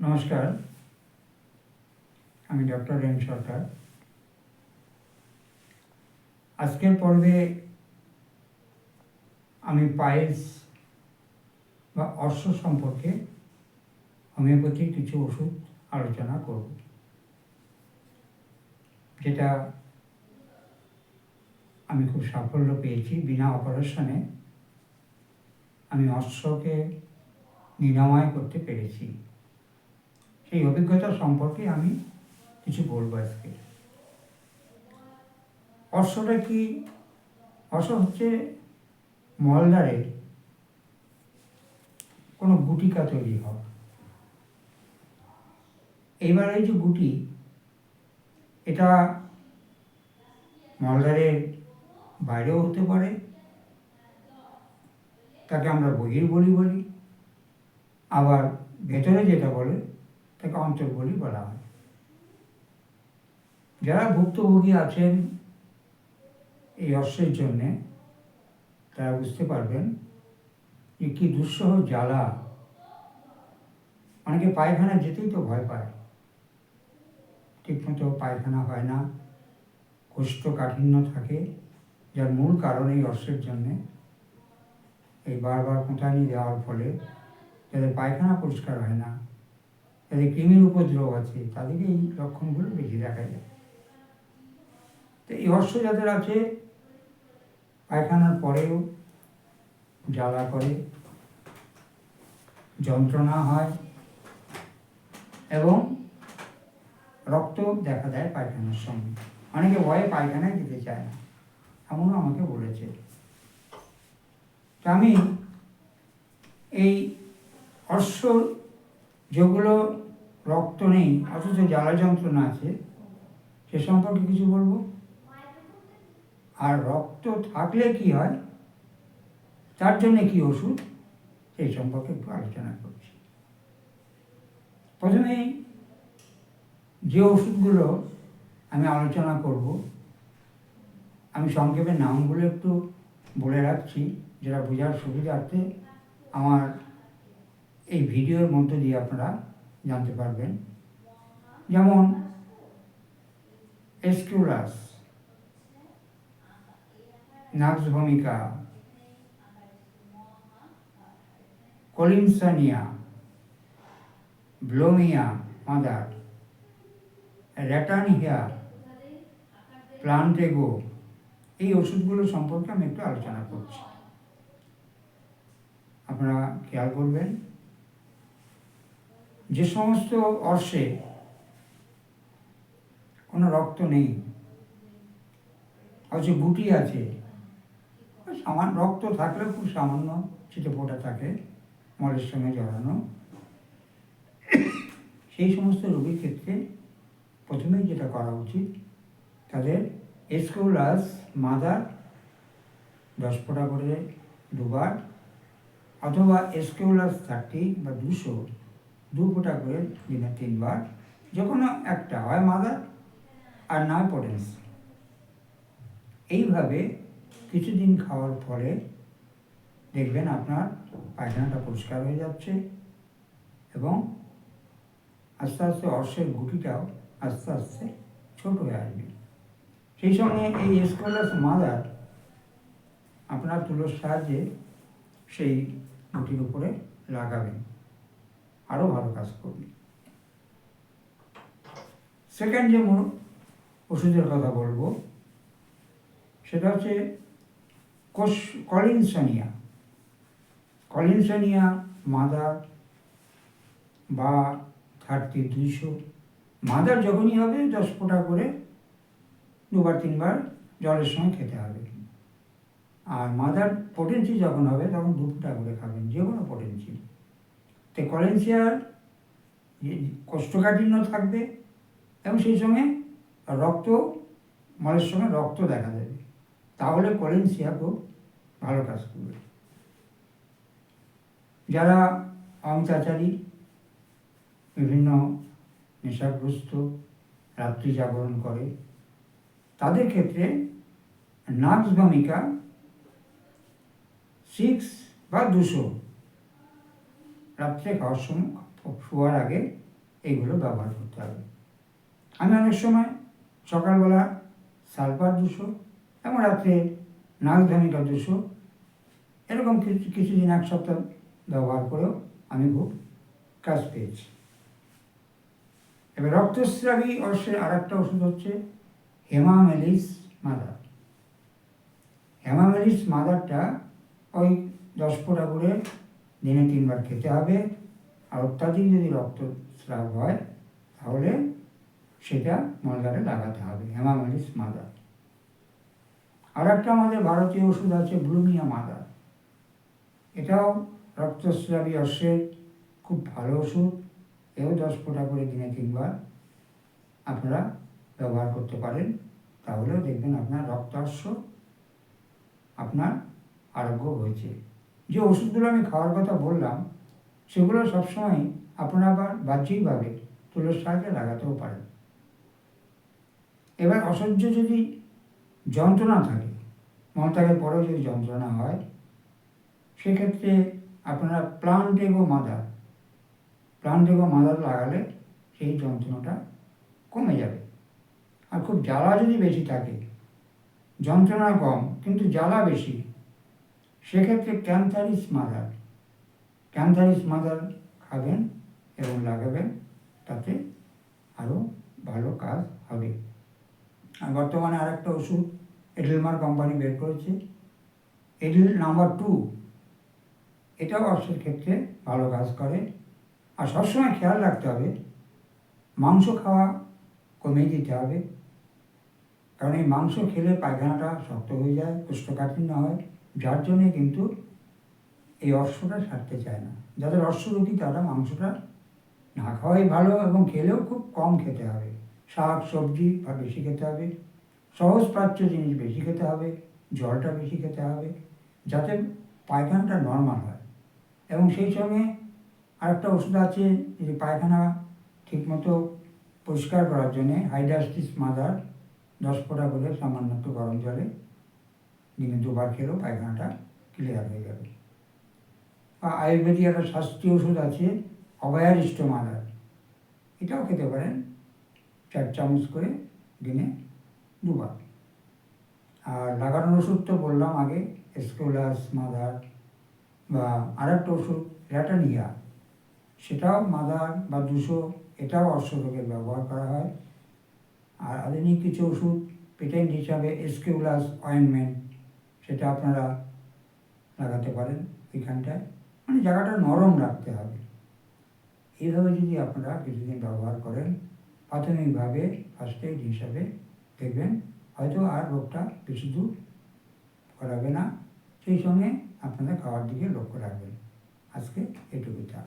নমস্কার। আমি doctor rain সরকার। আজকের পর্বে আমি পায়েস বা অর্শ সম্পর্কে হোমিওপ্যাথিক কিছু ওষুধ আলোচনা করব, যেটা আমি খুব সাফল্য পেয়েছি। বিনা অপারেশনে আমি অশ্বকে নিরাময় করতে পেরেছি। সেই অভিজ্ঞতা সম্পর্কে আমি কিছু বলব আজকে। অশ্বটা কি? অশ্ব হচ্ছে মলদারের কোনো গুটিকা তৈরি হওয়া এইবার এই যে গুটি, এটা মলদারের বাইরেও হতে পারে, তাকে আমরা বহির বলি বলি। আবার ভেতরে যেটা বলে তাকে অন্তর্বলি বলা হয়। যারা ভুক্তভোগী আছেন এই অশ্বের জন্যে, তারা বুঝতে পারবেন যে কী দুঃসহ জ্বালা। অনেকে পায়খানা যেতেই তো ভয় পায়। ঠিকমতো পায়খানা হয় না, কোষ্ঠকাঠিন্য থাকে, যার মূল কারণ এই অশ্বের জন্যে। এই বারবার কোঁটানি দেওয়ার ফলে যাদের পায়খানা পরিষ্কার হয় না যাদের কৃমির উপদ্রব আছে, তাদেরকে এই লক্ষণগুলো বেশি দেখা যায়। তো এই অশ্ব যাদের আছে, পায়খানার পরেও জ্বালা করে, যন্ত্রণা হয় এবং রক্ত দেখা দেয় পায়খানার সঙ্গে। অনেকে ভয়ে পায়খানায় যেতে চায় না, এমনও আমাকে বলেছে। তা আমি এই অশ্ব যেগুলো রক্ত নেই, অথচ জ্বালা যন্ত্রণা আছে, সে সম্পর্কে কিছু বলব? আর রক্ত থাকলে কি হয়? তার জন্য কি ওষুধ? সেই সম্পর্কে একটু আলোচনা করছি। প্রথমেই যে ওষুধগুলো আমি আলোচনা করব, আমি সংক্ষেপে নামগুলো একটু বলে রাখছি, যেটা বোঝার সুবিধার্থে আমার এই ভিডিওর মধ্য দিয়ে আপনারা জানতে পারবেন। যেমন এসকিউরাস নাক্স ভূমিকা কলিমসানিয়া, ব্লোমিয়া, মাদার র্যাটানিয়া প্লান্টেগো, এই ওষুধগুলো সম্পর্কে আমি একটু আলোচনা করছি। আপনারা খেয়াল করবেন যে সমস্ত অর্শে কোনো রক্ত নেই, অথচ গুটি আছে সামান্য রক্ত থাকলেও খুব সামান্য ছিটে ফোটা থাকে, মলের সঙ্গে জড়ানো। সেই সমস্ত রোগীর ক্ষেত্রে প্রথমেই যেটা করা উচিত, তাদের এসকোলাস মাদার দশ ফোঁটা করে দুবার, অথবা এসকোলাস থার্টি বা দুশো দু ফোঁটা করে দিনে তিনবার যে কোনো একটা হয় মাদার আর নয় পটেন্স। এইভাবে কিছুদিন খাওয়ার পরে দেখবেন আপনার পায়খানাটা পরিষ্কার হয়ে যাচ্ছে এবং আস্তে আস্তে অর্শের গুটিটাও আস্তে আস্তে ছোট হয়ে আসবে। সেই সঙ্গে এই এসকোলাস মাদার আপনার তুলোর সাহায্যে সেই গুটির উপরে লাগাবেন। আরও ভালো কাজ করবে। সেকেন্ড যে ওষুধের কথা বলব, সেটা হচ্ছে কোষ কলিনসানিয়া। কলিনসানিয়া মাদার বা থার্টি দুইশো। মাদার যখনই হবে, দশ ফোঁটা করে দুবার, তিনবার জলের সঙ্গে খেতে হবে। আর মাদার পোটেন্সি যখন হবে, তখন দু ফোঁটা করে খাবেন, যে কোনো পোটেন্সি তো কলেন্সিয়ার কোষ্ঠকাঠিন্য থাকবে এবং সেই সঙ্গে রক্ত, মলের সঙ্গে রক্ত দেখা দেবে। তাহলে কলেন্সিয়া খুব ভালো কাজ করবে। যারা অমিতাচারী বিভিন্ন নেশাগ্রস্ত, রাত্রি জাগরণ করে, তাদের ক্ষেত্রে নাক্স ভূমিকা সিক্স বা দুশো। রাত্রে খাওয়ার সময় শোয়ার আগে এইগুলো ব্যবহার করতে হবে। আমি অনেক সময় সকালবেলা সালফার দুশো এবং রাত্রে নাগধানিকা দুশো এরকম কিছু, কিছুদিন এক সপ্তাহ ব্যবহার করেও আমি খুব কাজ পেয়েছি। এবার রক্তস্রাবী অশ্বের আর একটা ওষুধ হচ্ছে হেমামেলিস মাদার। হেমামেলিস মাদারটা ওই দশ ফোঁটা করে দিনে তিনবার খেতে হবে। আর অত্যাধিক যদি রক্তস্রাব হয়, তাহলে সেটা মলদারে লাগাতে হবে হেমামেলিস মাদার আর একটা আমাদের ভারতীয় ওষুধ আছে ব্লুমিয়া মাদার এটাও রক্তস্রাবী অশ্বের খুব ভালো ওষুধ। এও দশ ফোঁটা করে দিনে তিনবার আপনারা ব্যবহার করতে পারেন। তাহলেও দেখবেন আপনার রক্তাশ্ব আপনার আরোগ্য হয়েছে। যে ওষুধগুলো আমি খাওয়ার কথা বললাম, সেগুলো সবসময় আপনারা আবার বাহ্যিকভাবে তুলোর সাহায্যে লাগাতেও পারেন। এবার অসহ্য যদি যন্ত্রণা থাকে মলত্যাগের পরেও যদি যন্ত্রণা হয়, সেক্ষেত্রে আপনারা প্লান্টেগো মাদার প্লান্টেগো মাদার লাগালে সেই যন্ত্রণাটা কমে যাবে। আর খুব জ্বালা যদি বেশি থাকে, যন্ত্রণা কম, কিন্তু জ্বালা বেশি সেক্ষেত্রে ক্যান্থারিস মাদার ক্যান্থারিস মাদার খাবেন এবং লাগাবেন, তাতে আরও ভালো কাজ হবে। আর বর্তমানে আরেকটা ওষুধ এডেলমার কোম্পানি বের করেছে। এডেল নাম্বার টু এটাও অর্থের ক্ষেত্রে ভালো কাজ করে। আর সবসময় খেয়াল রাখতে হবে, মাংস খাওয়া কমিয়ে দিতে হবে। কারণ এই মাংস খেলে পায়খানাটা শক্ত হয়ে যায়, কোষ্ঠকাঠিন্য হয়। যার জন্যে কিন্তু এই অশ্বটা ছাড়তে চায় না। যাদের অশ্বরোগী তারা মাংসটা না খাওয়াই ভালো এবং খেলেও খুব কম খেতে হবে। শাক, সবজি বা বেশি খেতে হবে। সহজ প্রাচ্য জিনিস বেশি খেতে হবে, জলটা বেশি খেতে হবে, যাতে পায়খানাটা নর্মাল হয়। এবং সেই সঙ্গে আরেকটা ওষুধ আছে, যে পায়খানা ঠিকমতো পরিষ্কার করার জন্যে হাইড্রাস্টিস মাদার দশ ফোঁটা করে সামান্য একটু গরম জলে দিনে দুবার খেলেও পায়খানাটা ক্লিয়ার হয়ে যাবে। বা আয়ুর্বেদিক একটা শাস্ত্রীয় ওষুধ আছে অবয়ারিষ্ট মাদার এটাও খেতে পারেন, চার চামচ করে দিনে দুবার। আর লাগানোর ওষুধ তো বললাম আগে স্কোলাস মাদার বা আরেকটা ওষুধ, র্যাটানিয়া। সেটাও মাদার বা দুশো, এটাও অশ্বরোগের ব্যবহার করা হয়। আর আধুনিক কিছু ওষুধ, পেটেন্ট হিসাবে এসকিউলাস অয়েনমেন্ট সেটা আপনারা লাগাতে পারেন এখানটায় মানে জায়গাটা নরম রাখতে হবে। এইভাবে যদি আপনারা কিছুদিন ব্যবহার করেন, প্রাথমিকভাবে ফার্স্ট এইড হিসাবে দেখবেন, হয়তো আর রোগটা বেশি দূর করাবে না। সেই সঙ্গে আপনারা খাওয়ার দিকে লক্ষ্য রাখবেন। আজকে এটুকুই থাক।